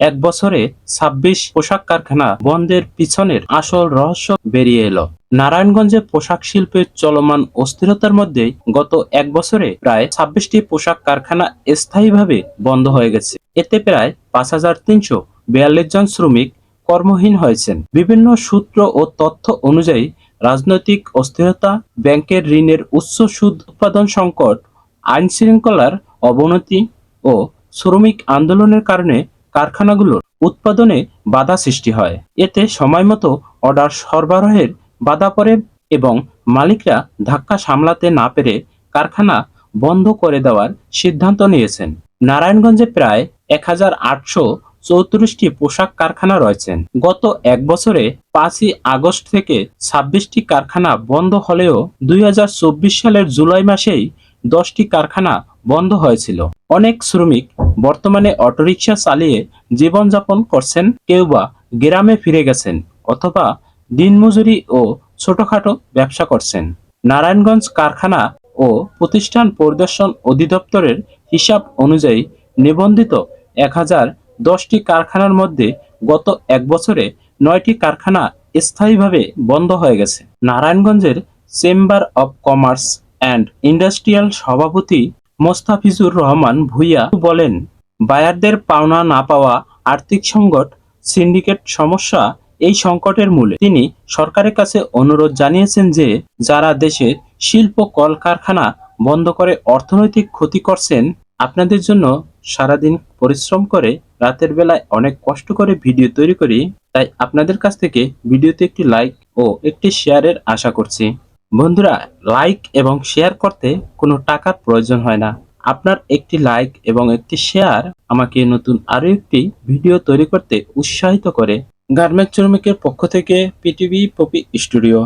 এক বছরে ছাব্বিশ পোশাক কারখানা বন্ধের পিছনের আসল রহস্য বেরিয়ে এলো। নারায়ণগঞ্জে পোশাক শিল্পের চলমান অস্থিরতার মধ্যে গত এক বছরে প্রায় ছাব্বিশটি পোশাক কারখানা স্থায়ীভাবে বন্ধ হয়ে গেছে। এতে প্রায় পাঁচ হাজার তিনশো বিয়াল্লিশ জন শ্রমিক কর্মহীন হয়েছেন। বিভিন্ন সূত্র ও তথ্য অনুযায়ী রাজনৈতিক অস্থিরতা, ব্যাংকের ঋণের উচ্চ সুদ, উৎপাদন সংকট আইন শৃঙ্খলার অবনতি ও শ্রমিক আন্দোলনের কারণে কারখানাগুলোর উৎপাদনে বাধা সৃষ্টি হয়। এতে সময়মতো অর্ডার সরবরাহের বাধা পড়ে এবং মালিকরা ধাক্কা সামলাতে না পেরে কারখানা বন্ধ করে দেওয়ার সিদ্ধান্ত নিয়েছেন। নারায়ণগঞ্জে প্রায় এক হাজার আটশো চৌত্রিশটি পোশাক কারখানা রয়েছেন গত এক বছরে পাঁচই আগস্ট থেকে ছাব্বিশটি কারখানা বন্ধ হলেও দুই হাজার চব্বিশ সালের জুলাই মাসেই দশটি কারখানা বন্ধ হয়েছিল। অনেক শ্রমিক বর্তমানে অটোরিকশা চালিয়ে জীবনযাপন করছেন, কেউ বা গ্রামে ফিরে গেছেন অথবা দিনমজুরি ও ছোটখাটো ব্যবসা করছেন। নারায়ণগঞ্জ কারখানা ও প্রতিষ্ঠান পরিদর্শন অধিদপ্তরের হিসাব অনুযায়ী নিবন্ধিত এক হাজার দশটি কারখানার মধ্যে গত এক বছরে নয়টি কারখানা স্থায়ীভাবে বন্ধ হয়ে গেছে। নারায়ণগঞ্জের chamber of commerce and industrial সভাপতি মোস্তাফিজুর রহমান ভুইয়া বলেন, বায়ারদের পাওনা না পাওয়া আর্থিক সংকট, সিন্ডিকেট সমস্যা এই সংকটের মূলে। তিনি সরকারের কাছে অনুরোধ জানিয়েছেন যে, যারা দেশের শিল্প, কলকারখানা বন্ধ করে অর্থনৈতিক ক্ষতি করছেন, আপনাদের জন্য সারাদিন পরিশ্রম করে রাতের বেলায় অনেক কষ্ট করে ভিডিও তৈরি করি। তাই আপনাদের কাছ থেকে ভিডিওতে একটি লাইক ও একটি শেয়ারের আশা করছি। বন্ধুরা লাইক এবং শেয়ার করতে কোনো টাকার প্রয়োজন হয় না। আপনার একটি লাইক এবং একটি শেয়ার আমাকে নতুন আরও একটি ভিডিও তৈরি করতে উৎসাহিত করে। গার্মেন্ট শ্রমিকের পক্ষ থেকে পিটিভি পপি স্টুডিও